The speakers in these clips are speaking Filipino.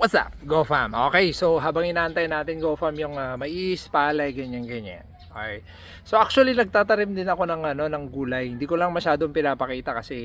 What's up? GoFam. Okay, so habang inaantay natin GoFam yung uh, mais, palay, ganyan ganyan. Okay. So actually nagtatarim din ako ng ano ng gulay. Hindi ko lang masyadong pinapakita kasi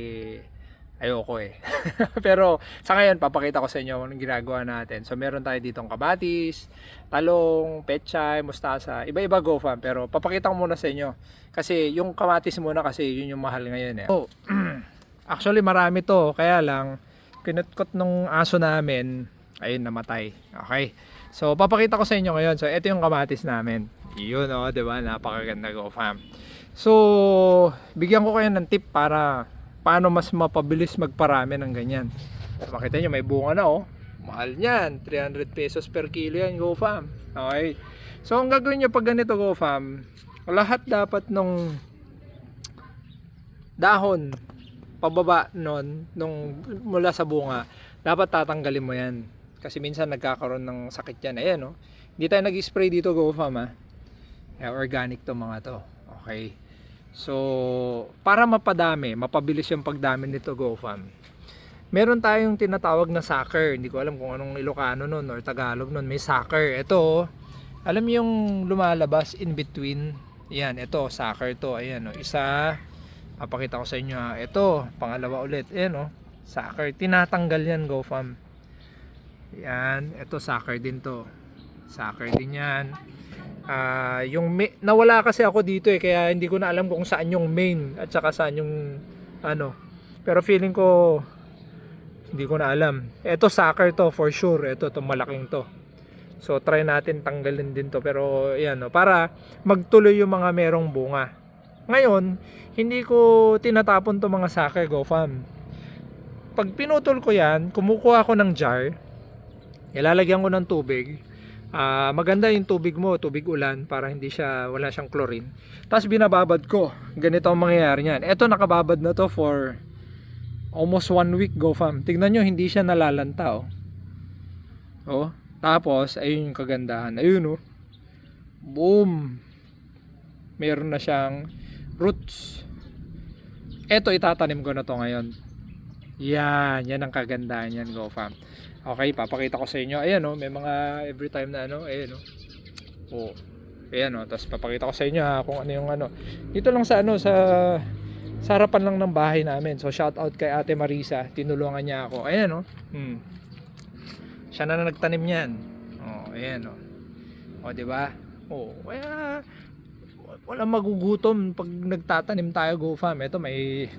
ayoko eh. Pero sa ngayon papakita ko sa inyo anong ginagawa natin. So meron tayo ditong kabatis, talong, pechay, mustasa, iba-iba GoFam. Pero papakita ko muna sa inyo kasi yung kamatis muna kasi yun yung mahal ngayon eh. So, actually marami to kaya lang kinutkot nung aso namin ayun namatay. Okay. So papakita ko sa inyo ngayon. So ito yung kamatis namin. Yun oh, 'di ba? Napakaganda go fam. So bigyan ko kayo ng tip para paano mas mapabilis magparami ng ganyan. So, makita nyo may bunga na oh. Mahal niyan. 300 pesos per kilo yan go fam. Okay. So ang gagawin nyo pag ganito go fam, lahat dapat nung dahon pababa nun nung mula sa bunga dapat tatanggalin mo yan kasi minsan nagkakaroon ng sakit yan. Ayan no hindi tayo nag-spray dito go fam ha Eh, organic to mga to. Okay. So para mapadami mapabilis yung pagdami nito go fam meron tayong tinatawag na sucker. Hindi ko alam kung anong Ilocano nun or Tagalog nun. May sucker. Ito alam yung lumalabas in between? Yan ito sucker to. Ayan no isa papakita ko sa inyo ha. ito pangalawa ulit. Ayan oh. Sucker. Tinatanggal yan go fam yan. Ito sucker din to. Sucker din yan. Ah, yung nawala kasi ako dito eh kaya hindi ko na alam kung saan yung main at saka saan yung ano. Pero feeling ko hindi ko na alam. Ito sucker to for sure. Ito to malaking to. So try natin tanggalin din to. Pero yan no para magtuloy yung mga merong bunga. Ngayon hindi ko tinatapon to mga sucker go fam. Pag pinutol ko yan kumukuha ko ng jar ilalagyan ko ng tubig Ah, maganda yung tubig mo, tubig ulan para hindi siya wala siyang chlorine. Tapos binababad ko. Ganito ang mangyayari niyan. Ito nakababad na to for almost one week go fam. Tingnan nyo, hindi siya nalalanta oh. Oh, tapos ayun yung kagandahan. Ayun oh. Boom. Meron na siyang roots. Ito itatanim ko na to ngayon. Yan, yan ang kagandahan yan go fam. Okay, papakita ko sa inyo. Ayan oh, may mga every time na ano, ayan oh. Oh. Ayan oh, tapos papakita ko sa inyo ha kung ano yung ano. Dito lang sa ano sa sa harapan lang ng bahay namin. So shout out kay Ate Marisa, tinulungan niya ako. Ayan oh. Hmm. Siya na, na nagtanim niyan. Oh, ayan oh. Oh, 'di ba? Oh, kaya walang magugutom pag nagtatanim tayo go fam. Ito may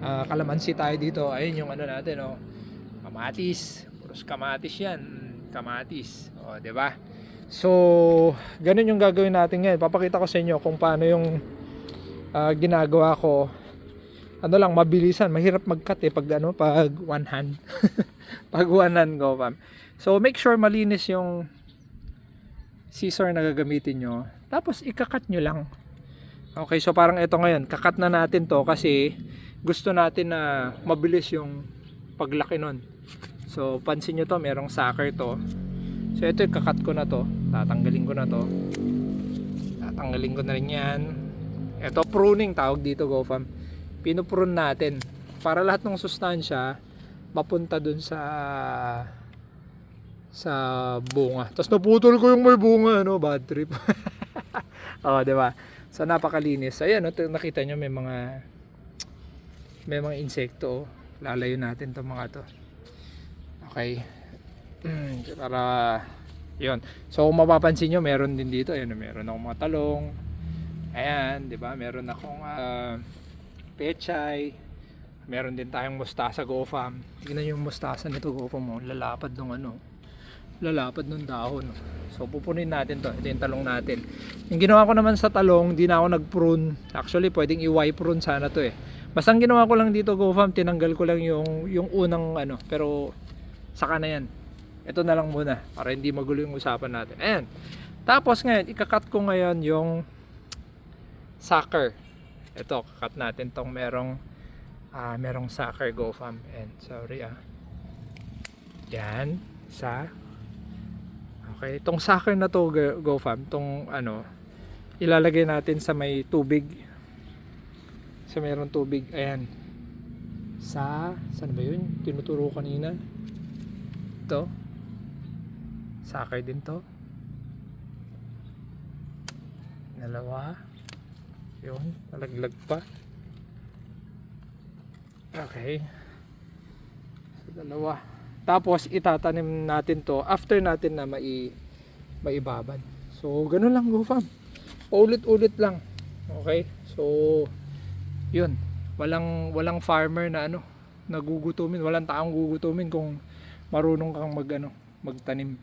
ah, kalamansi tayo dito. Ayun yung ano natin oh. Kamatis, puros kamatis yan. Kamatis. O di ba? So ganun yung gagawin natin ngayon. Papakita ko sa inyo kung paano yung ah, ginagawa ko. Ano lang mabilisan. Mahirap mag-cut eh pag ano pag one hand. Pag one hand go fam so make sure malinis yung scissor na gagamitin nyo. Tapos ikakat nyo lang. Okay so parang ito ngayon. Kakat na natin to kasi gusto natin na mabilis yung paglaki nun So, pansin nyo to, merong sucker to. So, ito, kakat ko na to. Tatanggalin ko na to. Tatanggalin ko na rin yan. Ito, pruning tawag dito, GoFam. Pinuprune natin. Para lahat ng sustansya, mapunta dun sa sa bunga. Tapos naputol ko yung may bunga, ano, bad trip. oh, di ba? So, napakalinis. Ayan, no, nakita nyo may mga may mga insekto. oh. Lalayo natin to mga to. Okay. Para yun. So kung mapapansin nyo, meron din dito. Ayan, meron akong mga talong. Ayan, di ba? Meron akong ah, pechay. Meron din tayong mustasa GoFam. Tingnan yung mustasa nito GoFam mo. Lalapad nung ano. Lalapad nung dahon. So pupunin natin to. Ito yung talong natin. Yung ginawa ko naman sa talong, di na ako nag-prune. Actually, pwedeng i-Y prune sana to eh. Basta ang ginawa ko lang dito GoFam, tinanggal ko lang yung, yung unang ano. Pero saka na yan ito na lang muna para hindi magulo yung usapan natin ayan tapos ngayon ikakat ko ngayon yung sucker ito kakat natin tong merong ah merong sucker go fam and sorry ah yan sa okay itong sucker na to go- go fam tong ano ilalagay natin sa may tubig sa merong tubig ayan sa saan ba yun tinuturo ko kanina ito Sakay din to. Dalawa. Yun, nalaglag pa. Okay. So, dalawa. Tapos itatanim natin to after natin na mai maibabad. So, ganun lang go fam. Paulit-ulit lang. Okay? So, yun. Walang walang farmer na ano, nagugutumin, walang taong gugutumin kung marunong kang mag ano, magtanim.